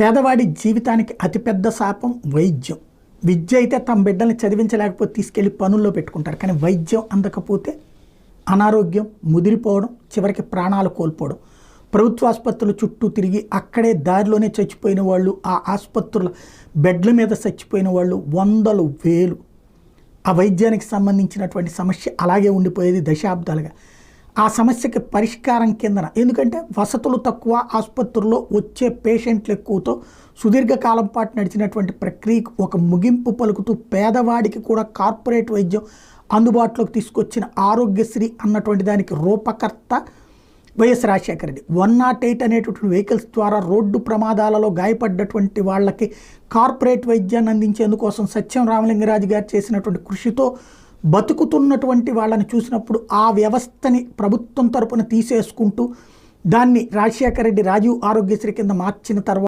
పేదవాడి జీవితానికి అతిపెద్ద శాపం వైద్యం. విద్య అయితే తమ బిడ్డల్ని చదివించలేకపోతే తీసుకెళ్ళి పనుల్లో పెట్టుకుంటారు. కానీ వైద్యం అందకపోతే అనారోగ్యం ముదిరిపోవడం చివరికి ప్రాణాలు కోల్పోవడం. ప్రభుత్వ ఆసుపత్రుల చుట్టూ తిరిగి అక్కడే దారిలోనే చచ్చిపోయిన వాళ్ళు ఆ ఆసుపత్రుల బెడ్ల మీద చచ్చిపోయిన వాళ్ళు వందలు వేలు. ఆ వైద్యానికి సంబంధించినటువంటి సమస్య అలాగే ఉండిపోయేది దశాబ్దాలుగా. ఆ సమస్యకి పరిష్కారం కిందన. ఎందుకంటే వసతులు తక్కువ ఆసుపత్రుల్లో వచ్చే పేషెంట్లు ఎక్కువతో సుదీర్ఘకాలం పాటు నడిచినటువంటి ప్రక్రియకు ఒక ముగింపు పలుకుతూ పేదవాడికి కూడా కార్పొరేట్ వైద్యం అందుబాటులోకి తీసుకొచ్చిన ఆరోగ్యశ్రీ అన్నటువంటి దానికి రూపకర్త YS Rajasekhara Reddy. One nought eight అనేటటువంటి వెహికల్స్ ద్వారా రోడ్డు ప్రమాదాలలో గాయపడ్డటువంటి వాళ్ళకి కార్పొరేట్ వైద్యాన్ని అందించేందుకోసం సత్యం రామలింగరాజు గారు చేసినటువంటి కృషితో బతుకుతున్నటువంటి వాళ్ళని చూసినప్పుడు ఆ వ్యవస్థని ప్రభుత్వం తరపున తీసేసుకుంటూ దాన్ని రాజశేఖర రెడ్డి రాజీవ్ ఆరోగ్యశ్రీ కింద మార్చిన తర్వాత